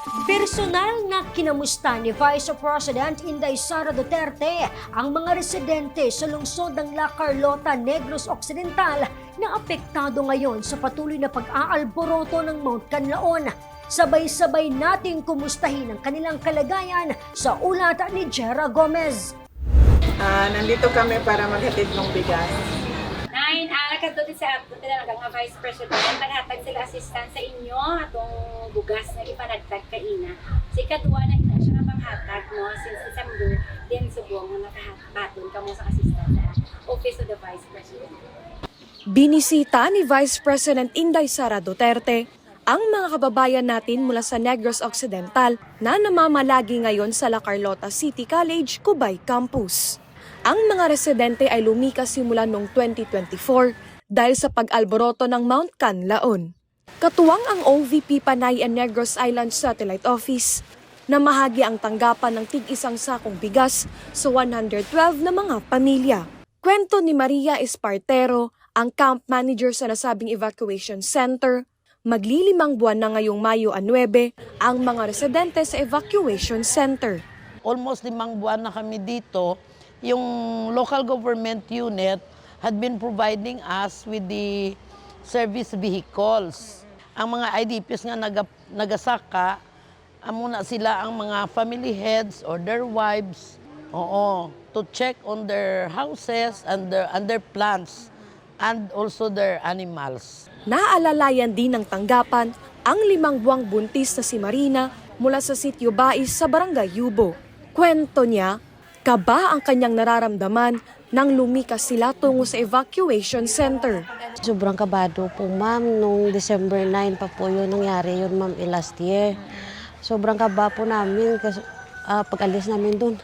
Personal na kinamusta ni Vice President Inday Sara Duterte ang mga residente sa lungsod ng La Carlota, Negros Occidental na apektado ngayon sa patuloy na pag-aalboroto ng Mount Canlaon. Sabay-sabay nating kumustahin ang kanilang kalagayan sa ulat ni Jera Gomez. Ah, nandito kami para maghatid ng bigas. Ah, sa ato talaga nga Vice President, naghatag sila assistance sa inyo atong bugas na ipanagtag ka ina. Si Kadwa na ina siya nga panghatag no, since December, din subong nga nakabaton ka mo sa assistance sa Office of the Vice President. Binisita ni Vice President Inday Sara Duterte ang mga kababayan natin mula sa Negros Occidental na namamalagi ngayon sa La Carlota City College, Cubay Campus. Ang mga residente ay lumikas simula noong 2024 dahil sa pag-alboroto ng Mount Canlaon. Katuwang ang OVP Panay and Negros Island Satellite Office na mahagi ang tanggapan ng tig-isang sakong bigas sa 112 na mga pamilya. Kwento ni Maria Espartero, ang camp manager sa nasabing evacuation center, maglilimang buwan na ngayong Mayo 9 ang mga residente sa evacuation center. almost limang buwan na kami dito, yung local government unit had been providing us with the service vehicles. Ang mga IDPs nga naga, nagasaka, amuna sila ang mga family heads or their wives, oo, to check on their houses and their, and their plants and also their animals. Naalalayan din ng tanggapan ang limang buwang buntis na si Marina mula sa sitio Bais sa barangay Yubo. Kwento niya, kaba ang kanyang nararamdaman nang lumikas sila tungo sa evacuation center. Sobrang kabado po ma'am, nung December 9 pa po yun nangyari yun ma'am eh, last year. Sobrang kaba po namin kasi ah, pag-alis namin doon.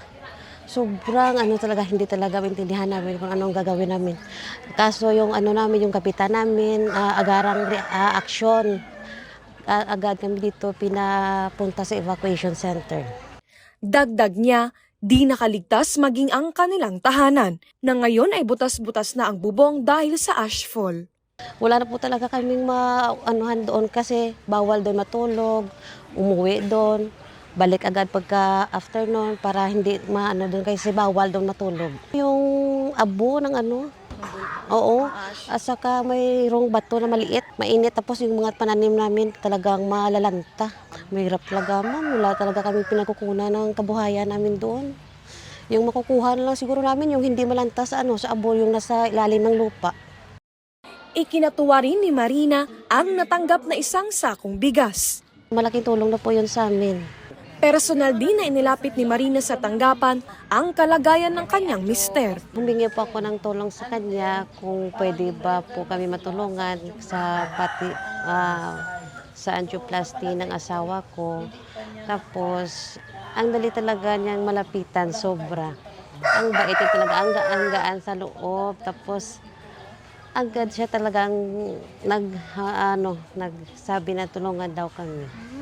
Sobrang ano talaga, hindi talaga maintindihan namin kung anong gagawin namin. Kaso yung ano namin, yung kapitan namin, ah, agarang aksyon. Ah, agad kami dito pinapunta sa evacuation center. Dagdag niya, di nakaligtas maging ang kanilang tahanan na ngayon ay butas-butas na ang bubong dahil sa ashfall. Wala na po talaga kaming maanuhan doon kasi bawal doon matulog, umuwi doon, balik agad pagka afternoon para hindi maano doon kasi bawal doon matulog. Yung abo ng ano, oo, at saka mayroong bato na maliit, mainit, tapos yung mga pananim namin talagang malalanta. Mahirap talaga ma'am, wala talaga kami pinagkukunan ng kabuhayan namin doon. Yung makukuha na lang siguro namin yung hindi malanta sa ano, sa abo yung nasa ilalim ng lupa. Ikinatuwa rin ni Marina ang natanggap na isang sakong bigas. Malaking tulong na po yun sa amin. Personal din na inilapit ni Marina sa tanggapan ang kalagayan ng kanyang mister. Humingi po ako ng tulong sa kanya kung pwede ba po kami matulungan sa pati ah, sa angioplasty ng asawa ko. Tapos, ang dali talaga niyang malapitan, sobra. Ang bait talaga, ang gaan-gaan sa loob. Tapos, agad siya talagang nag, ha- ano, nagsabi na tulungan daw kami.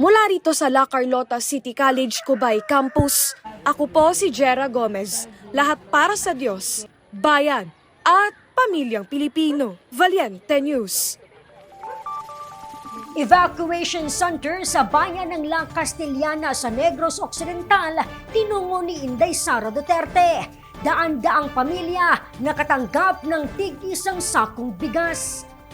Mula rito sa La Carlota City College, Cubay Campus, ako po si Jera Gomez. Lahat para sa Diyos, bayan at pamilyang Pilipino. Valiente News. Evacuation Center sa bayan ng La Castellana sa Negros Occidental, tinungo ni Inday Sara Duterte. Daan-daang pamilya nakatanggap ng tig-isang sakong bigas.